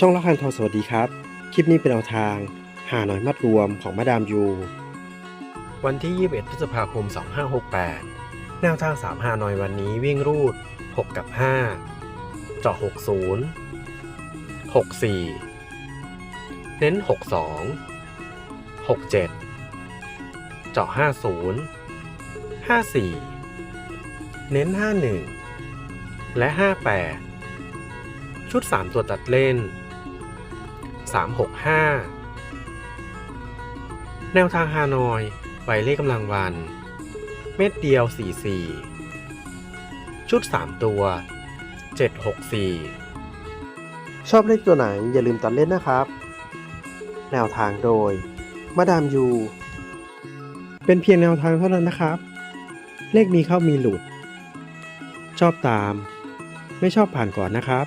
ช่องละคันทองสวัสดีครับ คลิปนี้เป็นแนวทาง หาหน่อยมัดรวมของมาดามยู วันที่ 21 พฤษภาคม 2568 แนวทาง 3 หาหน่อยวันนี้วิ่งรูด 6 กับ 5 เจาะ 60 64 เน้น 62 67 เจาะ 50 54 เน้น 51 และ 58ชุด 3 ตัวตัดเล่น 365 แนวทางฮานอยใบเลขกำลังวัน เม็ดเดียว 44 ชุด 3 ตัว 764 ชอบเลขตัวไหนอย่าลืมตัดเล่นนะครับ แนวทางโดย มาดามยู เป็นเพียงแนวทางเท่านั้นนะครับ เลขมีเข้ามีหลุด ชอบตาม ไม่ชอบผ่านก่อนนะครับ